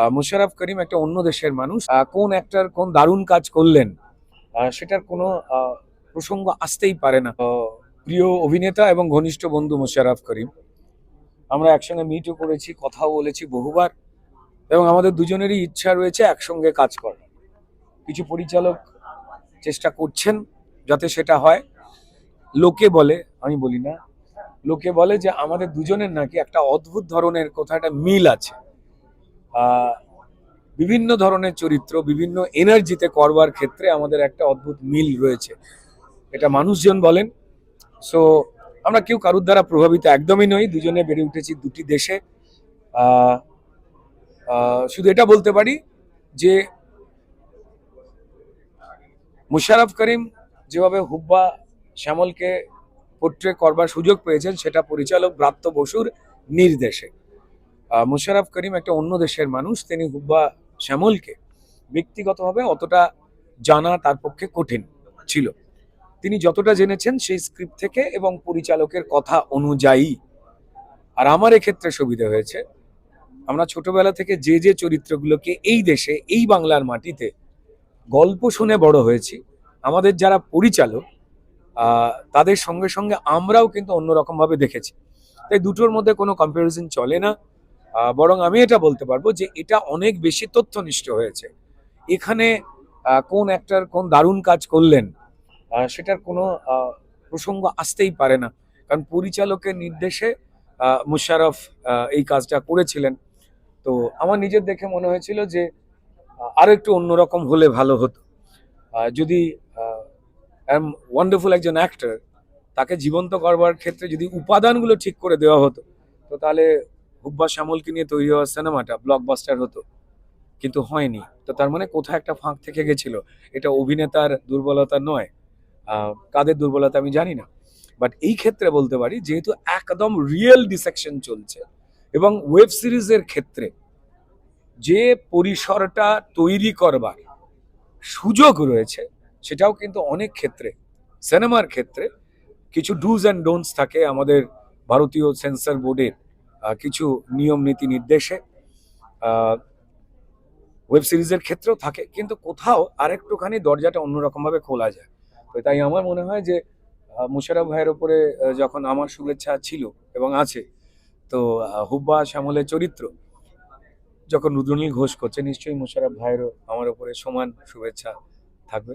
আহ, মুশাররফ করিম একটা অন্য দেশের মানুষ কোন একটার কোন দারুণ কাজ করলেন সেটার কোনো প্রসঙ্গ আসতেই পারে না। প্রিয় অভিনেতা এবং ঘনিষ্ঠ বন্ধু মুশাররফ করিম আমরা একসঙ্গে মিটও করেছি কথাও বলেছি বহুবার এবং আমাদের দুজনেরই ইচ্ছা রয়েছে একসঙ্গে কাজ করার। কিছু পরিচালক চেষ্টা করছেন যাতে সেটা হয়। লোকে বলে আমি বলি না লোকে বলে যে আমাদের দুজনের নাকি একটা অদ্ভুত ধরনের কোথাও একটা মিল আছে। বিভিন্ন ধরনের চরিত্র, বিভিন্ন এনার্জিতে করবার ক্ষেত্রে আমাদের একটা অদ্ভুত মিল রয়েছে। এটা মানুষজন বলেন। সো আমরা কেউ কারুর দ্বারা প্রভাবিত একদমই নই। দুজনে বেড়ে উঠেছি দুটি দেশে। শুধু এটা বলতে পারি যে মুশাররফ করিম যেভাবে হুব্বা শ্যামলকে পোট্রে করবার সুযোগ পেয়েছেন, সেটা পরিচালক ব্রাত্য বসুর নির্দেশে। আহ, মুশাররফ করিম একটা অন্য দেশের মানুষ তিনি হুব্বা শ্যামলকে ব্যক্তিগতভাবে অতটা জানা তার পক্ষে কঠিন ছিল। তিনি যতটা জেনেছেন সেই স্ক্রিপ্ট থেকে এবং পরিচালকের কথা অনুযায়ী। আর আমার এক্ষেত্রে সুবিধা হয়েছে আমরা ছোটবেলা থেকে যে যে চরিত্রগুলোকে এই দেশে এই বাংলার মাটিতে গল্প শুনে বড় হয়েছি আমাদের যারা পরিচালক তাদের সঙ্গে সঙ্গে আমরাও কিন্তু অন্যরকমভাবে দেখেছি। তাই দুটোর মধ্যে কোনো কম্প্যারিজন চলে না। বরং আমি এটা বলতে পারব যে এটা অনেক বেশি তথ্যনিষ্ঠ হয়েছে। এখানে কোন একটার কোন দারুণ কাজ করলেন সেটার কোনো প্রসঙ্গ আসতেই পারে না। কারণ পরিচালকের নির্দেশে মুশারফ এই কাজটা করেছিলেন। তো আমার নিজের দেখে মনে হয়েছিল যে আহ, আরও একটু অন্যরকম হলে ভালো হতো। আহ, এম ওয়ান্ডারফুল একজন অ্যাক্টর তাকে জীবন্ত করবার ক্ষেত্রে যদি উপাদানগুলো ঠিক করে দেওয়া হতো তো তাহলে হুব্বা শ্যামলকে নিয়ে তৈরি হওয়া সিনেমাটা ব্লকবাস্টার হতো, কিন্তু হয়নি। তো তার মানে কোথাও একটা ফাঁক থেকে গেছিল? এটা অভিনেতার দুর্বলতা নয়। কাদের দুর্বলতা আমি জানি না। বাট এই ক্ষেত্রে বলতে পারি, যেহেতু একদম রিয়েল ডিসেকশন চলছে এবং ওয়েব সিরিজের ক্ষেত্রে যে পরিসরটা তৈরি করবার সুযোগ রয়েছে, সেটাও কিন্তু অনেক ক্ষেত্রে, সিনেমার ক্ষেত্রে কিছু ডুজ অ্যান্ড ডোন্টস থাকে আমাদের ভারতীয় সেন্সর বোর্ডের কিছু নিয়ম, নীতি, নির্দেশে ওয়েব সিরিজের ক্ষেত্রেও থাকে, কিন্তু কোথাও আরেকটুখানি দরজাটা অন্যরকমভাবে খোলা যায়। তো তাই আমার মনে হয় যে মুশারফ ভাইয়ের ওপরে যখন আমার শুভেচ্ছা ছিল এবং আছে, তো হুব্বা শ্যামলের চরিত্র, যখন রুদ্রনীল ঘোষ করছে, নিশ্চয়ই মুশারফ ভাইয়েরও আমার ওপরে সমান শুভেচ্ছা থাকবে।